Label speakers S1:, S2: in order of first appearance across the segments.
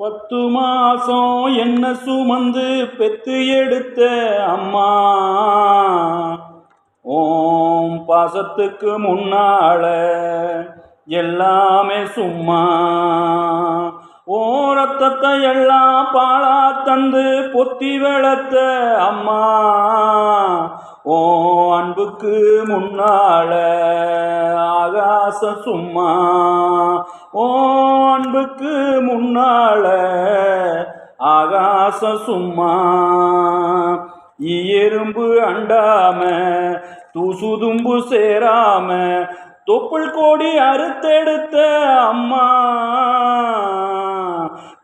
S1: பத்து மாசம் என்ன சுமந்து பெத்து எடுத்த அம்மா? ஓம் பாசத்துக்கு முன்னால எல்லாமே சும்மா. ஓ ரத்தத்தை எல்லாம் பாலா தந்து பொத்தி வளர்த்த அம்மா. ஓ அன்புக்கு முன்னால ஆகா ஆச சும்மா. ஓன்புக்கு முன்னால ஆகாச சும்மா. எறும்பு அண்டாம தூசுதும்பு சேராம தொப்புள் கோடி அறுத்தெடுத்த அம்மா.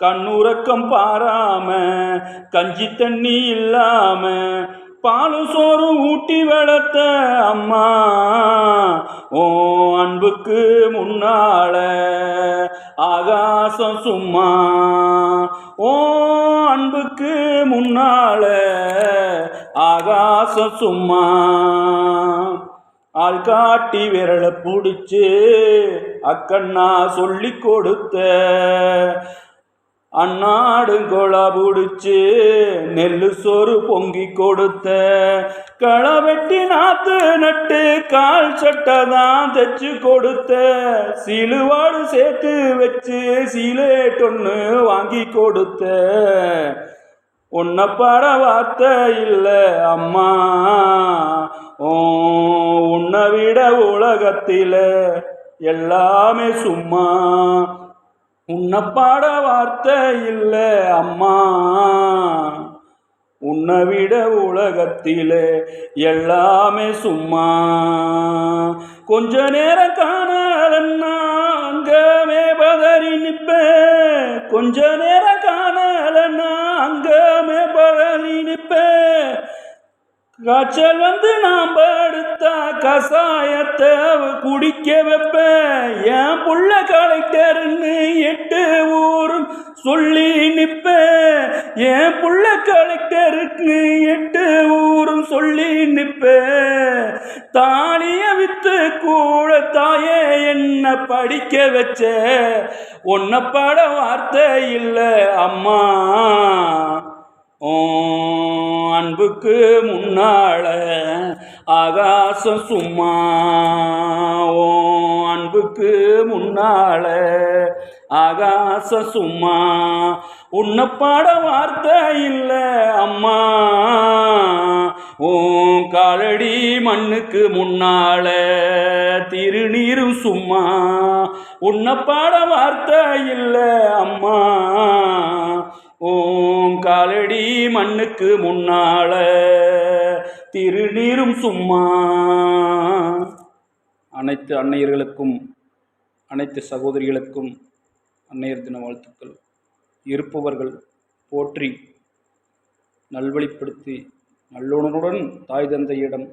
S1: கண்ணுறக்கம் பாராம கஞ்சி தண்ணி இல்லாம பாலும் சோறும் ஊட்டி வளர்த்த அம்மா. ஓ அன்புக்கு முன்னால ஆகாசம் சும்மா. ஓ அன்புக்கு முன்னால ஆகாசம் சும்மா. ஆள் காட்டி விரலை பிடிச்சு அக்கண்ணா சொல்லி கொடுத்த அன்னாடு கொலா பிடிச்சு நெல்லு சோறு பொங்கி கொடுத்த. களை வெட்டி நாத்து நட்டு கால் சட்டை தான் தைச்சு கொடுத்த. சிலுவாடு சேர்த்து வச்சு சீலேட்டொன்னு வாங்கி கொடுத்த. உன்னை பாட வார்த்தை இல்லை அம்மா. ஓ உன்னை விட உலகத்தில் எல்லாமே சும்மா. உன்னை பாட வார்த்தை இல்லை அம்மா. உன்னை விட உலகத்தில் எல்லாமே சும்மா. கொஞ்ச நேரம் காணலன்னா அங்கமே பதறி நிற்பேன். கொஞ்ச நேரம் காணலன்னா அங்கே காய்ச்சல் வந்து நாம் படுத்தா கசாயத்தை அவ குடிக்க வைப்பேன் என் புள்ள கலெக்டர்னு எட்டு ஊரும் சொல்லி நிற்பேன் என் புள்ள கலெக்டருக்கு எட்டு ஊரும் சொல்லி நிற்ப தாலிய வித்து கூட தாயே என்ன படிக்க வச்ச. ஒன்ன பட வார்த்தை இல்லை அம்மா. அன்புக்கு முன்னால ஆகாசம் சும்மா. ஓ அன்புக்கு முன்னால ஆகாச சும்மா. உன்னை பாட வார்த்தை இல்லை அம்மா. ஓ காலடி மண்ணுக்கு முன்னால திருநீரும் சும்மா. உன்னை பாட வார்த்தை இல்லை அம்மா. ஓம் காலடி மண்ணுக்கு முன்னால திருநீரும் சும்மா. அனைத்து அன்னையர்களுக்கும் அனைத்து சகோதரிகளுக்கும் அன்னையர் தின வாழ்த்துக்கள். இருப்பவர்கள் போற்றி நல்வழிப்படுத்தி நல்லுணர்வுடன் தாய் தந்தையிடம்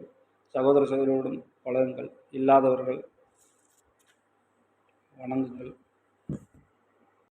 S1: சகோதர சகோதரியுடன் பழகுங்கள். இல்லாதவர்கள் வணங்குங்கள்.